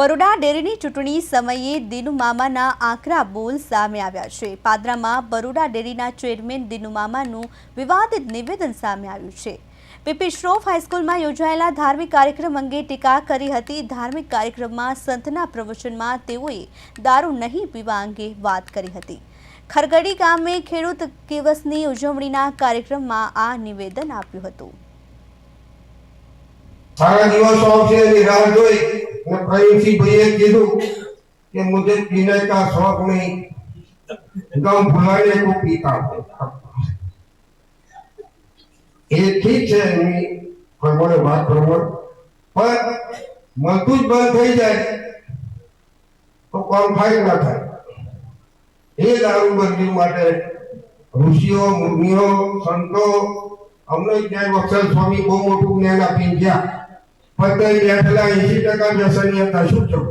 બરોડા ડેરીની ચૂંટણી સમયે દિનુ મામાના આકરા બોલ સામે આવ્યા છે. પાદરામાં બરોડા ડેરીના ચેરમેન દિનુ મામાનું વિવાદિત નિવેદન સામે આવ્યું છે. પીપી શ્રોફ હાઈસ્કૂલમાં યોજાયેલા ધાર્મિક કાર્યક્રમ અંગે ટીકા કરી હતી. ધાર્મિક કાર્યક્રમમાં સંતના પ્રવચનમાં તેઓએ દારૂ નહીં પીવા અંગે વાત કરી હતી. ખરગડી ગામે ખેડૂત દિવસની ઉજવણીના કાર્યક્રમમાં આ નિવેદન આપ્યું હતું. સારા દિવસો આવશે એની રાહ જોઈ. ને ભાઈએ કીધું કે મુજે પીને કા શોખ નહીં ગમ ભણાને કો પીતા એ છે એમની પ્રમાણે વાત પ્રમાણે પણ મળતું જ બંધ થઈ જાય તો કોણ ફાઈટ ના થાય. એ દારૂબંધી માટે ઋષિઓ, મુનિઓ, સંતો, અમને ક્યાંય વક્ષલ સ્વામી બહુ મોટું જ્ઞાન આપીને ગયા. પણ બેઠેલા એસી ટકા વ્યસની હતા શું થયું?